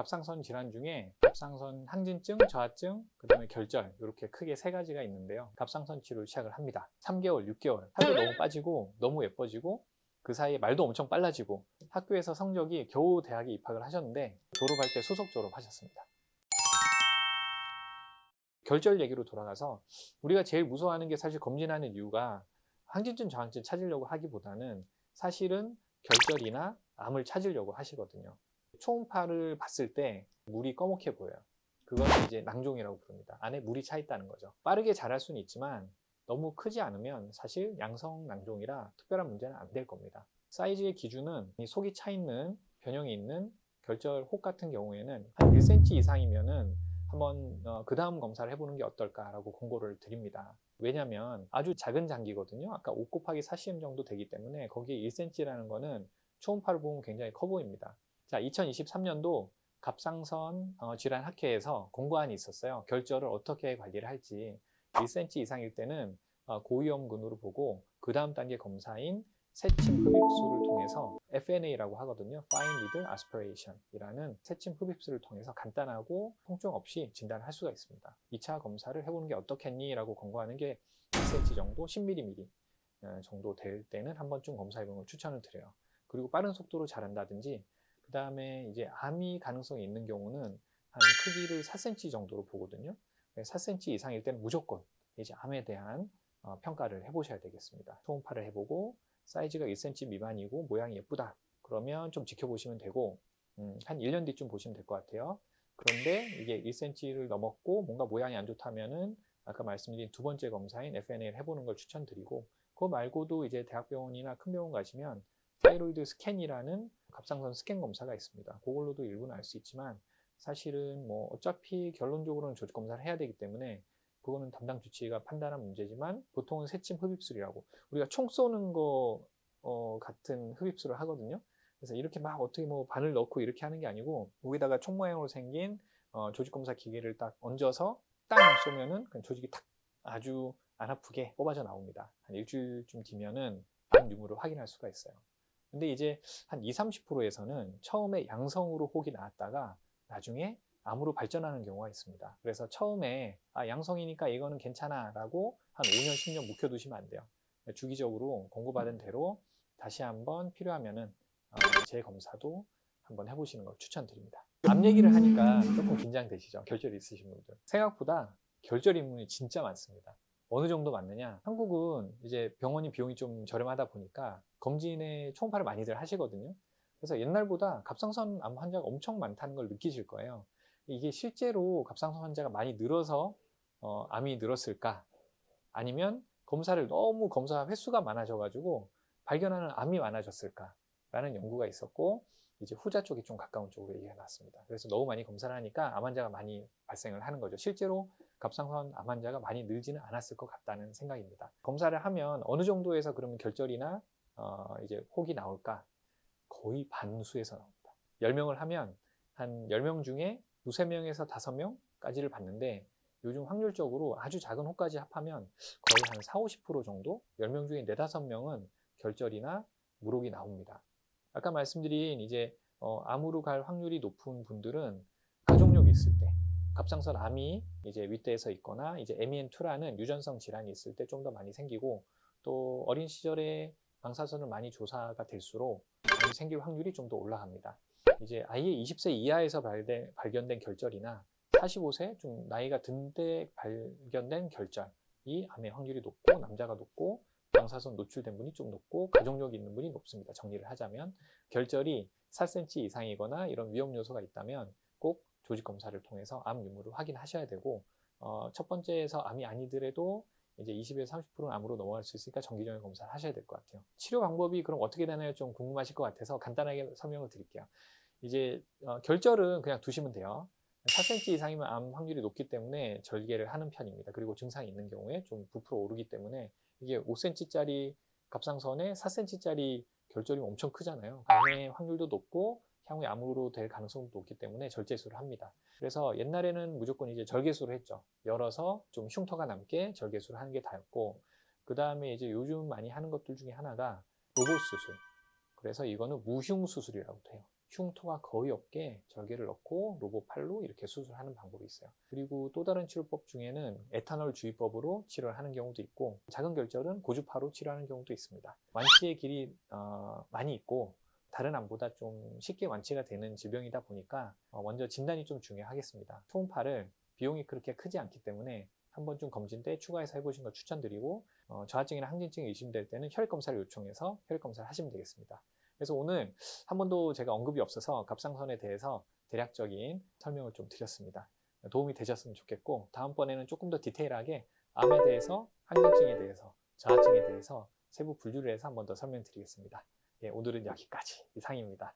갑상선 질환 중에 갑상선 항진증, 저하증, 그 다음에 결절 이렇게 크게 세 가지가 있는데요. 갑상선 치료를 시작을 합니다. 3개월, 6개월 살도 너무 빠지고 너무 예뻐지고 그 사이에 말도 엄청 빨라지고 학교에서 성적이 겨우 대학에 입학을 하셨는데 졸업할 때 수석 졸업하셨습니다. 결절 얘기로 돌아가서 우리가 제일 무서워하는 게 사실 검진하는 이유가 항진증, 저항증 찾으려고 하기보다는 사실은 결절이나 암을 찾으려고 하시거든요. 초음파를 봤을 때 물이 꺼멓게 보여요. 그건 이제 낭종이라고 부릅니다. 안에 물이 차 있다는 거죠. 빠르게 자랄 수는 있지만 너무 크지 않으면 사실 양성 낭종이라 특별한 문제는 안 될 겁니다. 사이즈의 기준은 이 속이 차 있는 변형이 있는 결절 혹 같은 경우에는 한 1cm 이상이면은 한번 어, 그 다음 검사를 해보는 게 어떨까라고 공고를 드립니다. 왜냐하면 아주 작은 장기거든요. 아까 5 곱하기 40m 정도 되기 때문에 거기에 1cm라는 거는 초음파를 보면 굉장히 커 보입니다. 자, 2023년도 갑상선 어, 질환 학회에서 공고안이 있었어요. 결절을 어떻게 관리를 할지 1cm 이상일 때는 어, 고위험군으로 보고 그 다음 단계 검사인 새침 흡입술을 통해서 FNA라고 하거든요. Fine Needle Aspiration이라는 새침 흡입술을 통해서 간단하고 통증 없이 진단을 할 수가 있습니다. 2차 검사를 해보는 게 어떻겠니?라고 권고하는 게 1cm 정도, 10mm 어, 정도 될 때는 한 번쯤 검사해보는 걸 추천을 드려요. 그리고 빠른 속도로 자란다든지 그 다음에 이제 암이 가능성이 있는 경우는 한 크기를 4cm 정도로 보거든요. 4cm 이상일 때는 무조건 이제 암에 대한 어, 평가를 해보셔야 되겠습니다. 초음파를 해보고 사이즈가 1cm 미만이고 모양이 예쁘다. 그러면 좀 지켜보시면 되고 음, 한 1년 뒤쯤 보시면 될 것 같아요. 그런데 이게 1cm를 넘었고 뭔가 모양이 안 좋다면은 아까 말씀드린 두 번째 검사인 FNA를 해보는 걸 추천드리고 그거 말고도 이제 대학병원이나 큰 병원 가시면 타이로이드 스캔이라는 갑상선 스캔 검사가 있습니다. 그걸로도 일부는 알 수 있지만 사실은 뭐 어차피 결론적으로는 조직 검사를 해야 되기 때문에 그거는 담당 주치의가 판단한 문제지만 보통은 새침 흡입술이라고 우리가 총 쏘는 거 어, 같은 흡입술을 하거든요. 그래서 이렇게 막 어떻게 뭐 바늘 넣고 이렇게 하는 게 아니고 여기다가 총 모양으로 생긴 어, 조직 검사 기계를 딱 얹어서 땅 쏘면은 조직이 탁 아주 안 아프게 뽑아져 나옵니다. 한 일주일쯤 뒤면은 암 유무를 확인할 수가 있어요. 근데 이제 한 20, 30%에서는 처음에 양성으로 혹이 나왔다가 나중에 암으로 발전하는 경우가 있습니다. 그래서 처음에 아, 양성이니까 이거는 괜찮아 라고 한 5년, 10년 묵혀두시면 안 돼요. 주기적으로 공고받은 대로 다시 한번 필요하면은 어, 재검사도 한번 해보시는 걸 추천드립니다. 암 얘기를 하니까 조금 긴장되시죠? 결절 있으신 분들. 생각보다 결절 입문이 진짜 많습니다. 어느 정도 많느냐? 한국은 이제 병원이 비용이 좀 저렴하다 보니까 검진에 초음파를 많이들 하시거든요. 그래서 옛날보다 갑상선 암 환자가 엄청 많다는 걸 느끼실 거예요. 이게 실제로 갑상선 환자가 많이 늘어서 어, 암이 늘었을까? 아니면 검사를 너무 검사 횟수가 많아져가지고 발견하는 암이 많아졌을까? 라는 연구가 있었고 이제 후자 쪽이 좀 가까운 쪽으로 얘기가 났습니다. 그래서 너무 많이 검사를 하니까 암 환자가 많이 발생을 하는 거죠. 실제로 갑상선 암 환자가 많이 늘지는 않았을 것 같다는 생각입니다. 검사를 하면 어느 정도에서 그러면 결절이나 어, 이제 혹이 나올까? 거의 반수에서 나옵니다. 10명을 하면 한 10명 중에 두세 명에서 다섯 명까지를 봤는데 요즘 확률적으로 아주 작은 혹까지 합하면 거의 한 4, 50% 정도? 10명 중에 4, 5명은 결절이나 무록이 나옵니다. 아까 말씀드린 이제 어, 암으로 갈 확률이 높은 분들은 가족력이 있을 때 갑상선 암이 이제 윗대에서 있거나 이제 MEN2라는 유전성 질환이 있을 때 좀 더 많이 생기고 또 어린 시절에 방사선을 많이 조사가 될수록 암이 생길 확률이 좀 더 올라갑니다. 이제 아예 20세 이하에서 발대, 발견된 결절이나 45세 좀 나이가 든 때 발견된 결절이 암의 확률이 높고 남자가 높고 방사선 노출된 분이 좀 높고 가족력이 있는 분이 높습니다. 정리를 하자면 결절이 4cm 이상이거나 이런 위험 요소가 있다면 꼭 조직 검사를 통해서 암 유무를 확인하셔야 되고 어, 첫 번째에서 암이 아니더라도 이제 20에서 30%는 암으로 넘어갈 수 있으니까 정기적인 검사를 하셔야 될 것 같아요. 치료 방법이 그럼 어떻게 되나요? 좀 궁금하실 것 같아서 간단하게 설명을 드릴게요. 이제 어, 결절은 그냥 두시면 돼요. 4cm 이상이면 암 확률이 높기 때문에 절개를 하는 편입니다. 그리고 증상이 있는 경우에 좀 부풀어 오르기 때문에 이게 5cm짜리 갑상선에 4cm짜리 결절이 엄청 크잖아요. 암의 확률도 높고 향후에 암으로 될 가능성도 높기 때문에 절제술을 합니다. 그래서 옛날에는 무조건 이제 절개술을 했죠. 열어서 좀 흉터가 남게 절개술을 하는 게 다였고 그 다음에 이제 요즘 많이 하는 것들 중에 하나가 로봇 수술. 그래서 이거는 무흉 수술이라고 해요. 흉터가 거의 없게 절개를 넣고 로봇팔로 이렇게 수술하는 방법이 있어요. 그리고 또 다른 치료법 중에는 에탄올 주입법으로 치료를 하는 경우도 있고 작은 결절은 고주파로 치료하는 경우도 있습니다. 완치의 길이 어, 많이 있고 다른 암보다 좀 쉽게 완치가 되는 질병이다 보니까 어, 먼저 진단이 좀 중요하겠습니다. 초음파를 비용이 그렇게 크지 않기 때문에 한 번쯤 검진 때 추가해서 해보신 걸 추천드리고 어, 저하증이나 항진증이 의심될 때는 혈액 검사를 요청해서 혈액 검사를 하시면 되겠습니다. 그래서 오늘 한 번도 제가 언급이 없어서 갑상선에 대해서 대략적인 설명을 좀 드렸습니다. 도움이 되셨으면 좋겠고 다음번에는 조금 더 디테일하게 암에 대해서 항진증에 대해서 저하증에 대해서 세부 분류를 해서 한 번 더 설명드리겠습니다. 예, 오늘은 여기까지 이상입니다.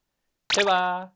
제발